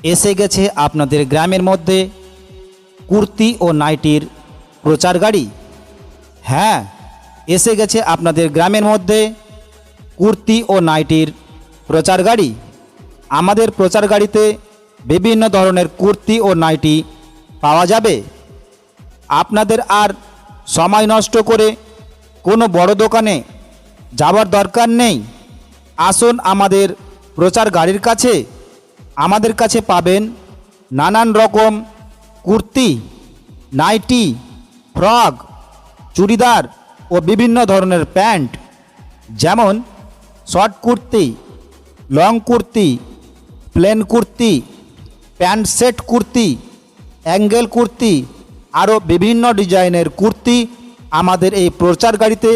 এসে গেছে আপনাদের গ্রামের মধ্যে কুর্তি ও নাইটির প্রচার গাড়ি। হ্যাঁ এসে গেছে আপনাদের গ্রামের মধ্যে কুর্তি ও নাইটির প্রচার গাড়ি। আমাদের প্রচার গাড়িতে বিভিন্ন ধরনের কুর্তি ও নাইটি পাওয়া যাবে। আপনাদের আর সময় নষ্ট করে কোনো বড় দোকানে যাওয়ার দরকার নেই। আসুন আমাদের প্রচার গাড়ির কাছে আমাদের কাছে পাবেন নানান রকম কুর্তি, নাইটি, ফ্রক, চুড়িদার ও বিভিন্ন ধরনের প্যান্ট। যেমন short kurti, long kurti, plain kurti, pant set kurti, angle kurti, আরও বিভিন্ন ডিজাইনের কুর্তি আমাদের এই প্রচার গাড়িতে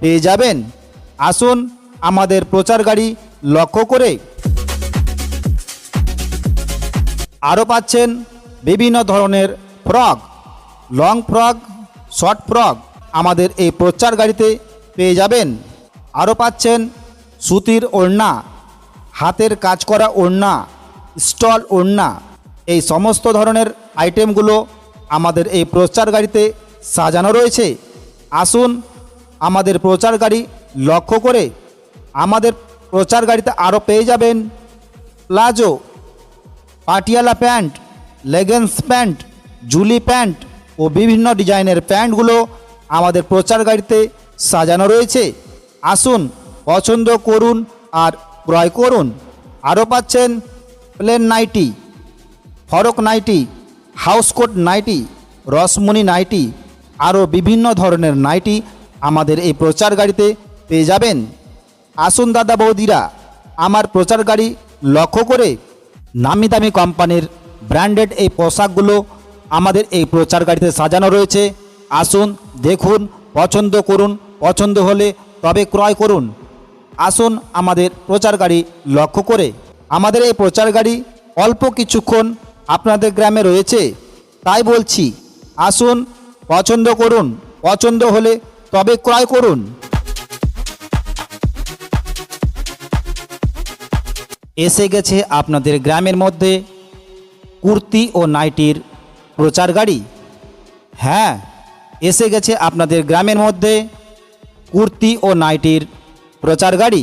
পেয়ে যাবেন। আসুন আমাদের প্রচার গাড়ি লক্ষ্য করে আরও পাচ্ছেন বিভিন্ন ধরনের frock, long frock, short frock আমাদের এই প্রচার গাড়িতে পেয়ে যাবেন। আরও পাচ্ছেন সুতির ওড়না, হাতের কাজ করা ওড়না, স্টল ওড়না, এই সমস্ত ধরনের আইটেমগুলো আমাদের এই প্রচার গাড়িতে সাজানো রয়েছে। আসুন আমাদের প্রচার গাড়ি লক্ষ্য করে আমাদের প্রচার গাড়িতে আরও পেয়ে যাবেন palazzo. Patiala pant, leggings pant, Julie pant ও বিভিন্ন ডিজাইনের প্যান্টগুলো আমাদের প্রচার গাড়িতে সাজানো রয়েছে। আসুন, পছন্দ করুন আর ক্রয় করুন। আরও পাচ্ছেন plain nightie, frock nightie, house coat nightie, রসমণি nightie, আরও বিভিন্ন ধরনের নাইটি আমাদের এই প্রচার গাড়িতে পেয়ে যাবেন। আসুন দাদা বৌদিরা, আমার প্রচার গাড়ি লক্ষ্য করে নামি দামি কোম্পানির ব্র্যান্ডেড এই পোশাকগুলো আমাদের এই প্রচার গাড়িতে সাজানো রয়েছে। আসুন, দেখুন, পছন্দ করুন, পছন্দ হলে তবে ক্রয় করুন। আসুন আমাদের প্রচার গাড়ি লক্ষ্য করে। আমাদের এই প্রচার গাড়ি অল্প কিছুক্ষণ আপনাদের গ্রামে রয়েছে। তাই বলছি, আসুন, পছন্দ করুন, পছন্দ হলে তবে ক্রয় করুন। এসে গেছে আপনাদের গ্রামের মধ্যে কুর্তি ও নাইটির প্রচার গাড়ি। হ্যাঁ এসে গেছে আপনাদের গ্রামের মধ্যে কুর্তি ও নাইটির প্রচার গাড়ি।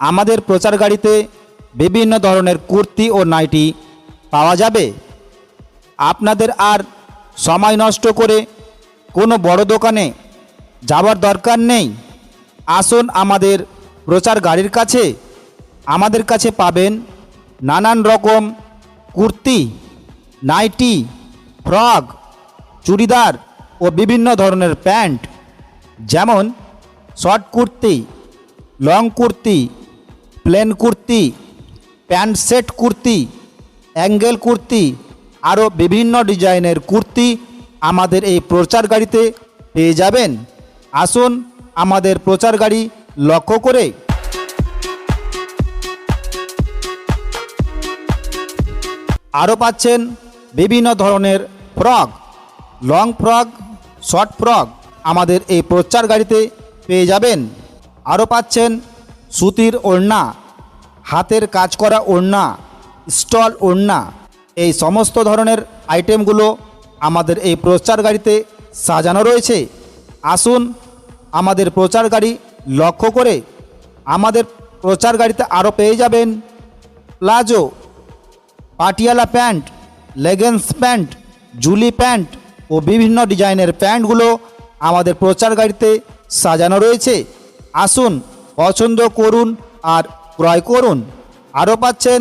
আমাদের প্রচার গাড়িতে বিভিন্ন ধরনের কুর্তি ও নাইটি পাওয়া যাবে। আপনাদের আর সময় নষ্ট করে কোনো বড় দোকানে যাওয়ার দরকার নেই। আসুন আমাদের প্রচার গাড়ির কাছে আমাদের কাছে পাবেন নানান রকম কুর্তি, নাইটি, ফ্রক, চুড়িদার ও বিভিন্ন ধরনের প্যান্ট। যেমন short kurti, long kurti, plain kurti, pant set kurti, angle kurti, আরও বিভিন্ন ডিজাইনের কুর্তি আমাদের এই প্রচার গাড়িতে পেয়ে যাবেন। আসুন আমাদের প্রচার গাড়ি লক্ষ্য করে আরও পাচ্ছেন বিভিন্ন ধরনের frock, long frock, short frock আমাদের এই প্রচার গাড়িতে পেয়ে যাবেন। আরও পাচ্ছেন সুতির ওড়না, হাতের কাজ করা ওড়না, স্টল ওড়না, এই সমস্ত ধরনের আইটেমগুলো আমাদের এই প্রচার গাড়িতে সাজানো রয়েছে। আসুন আমাদের প্রচার গাড়ি লক্ষ্য করে আমাদের প্রচার গাড়িতে আরও পেয়ে যাবেন palazzo. Patiala pant, leggings pant, Julie pant ও বিভিন্ন ডিজাইনের প্যান্টগুলো আমাদের প্রচার গাড়িতে সাজানো রয়েছে। আসুন, পছন্দ করুন আর ক্রয় করুন। আরও পাচ্ছেন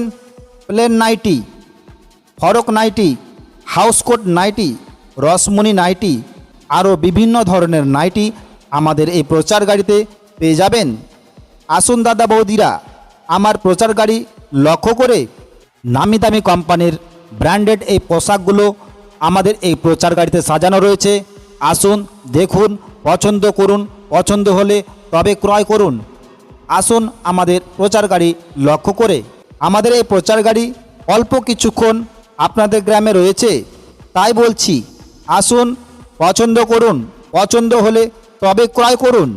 plain nightie, frock nightie, house coat nightie, রসমণি nightie, আরও বিভিন্ন ধরনের নাইটি আমাদের এই প্রচার গাড়িতে পেয়ে যাবেন। আসুন দাদা বৌদিরা, আমার প্রচার গাড়ি লক্ষ্য করে নামি দামি কোম্পানির ব্র্যান্ডেড এই পোশাকগুলো আমাদের এই প্রচার গাড়িতে সাজানো রয়েছে। আসুন, দেখুন, পছন্দ করুন, পছন্দ হলে তবে ক্রয় করুন। আসুন আমাদের প্রচার গাড়ি লক্ষ্য করে। আমাদের এই প্রচার গাড়ি অল্প কিছুক্ষণ আপনাদের গ্রামে রয়েছে। তাই বলছি, আসুন, পছন্দ করুন, পছন্দ হলে তবে ক্রয় করুন।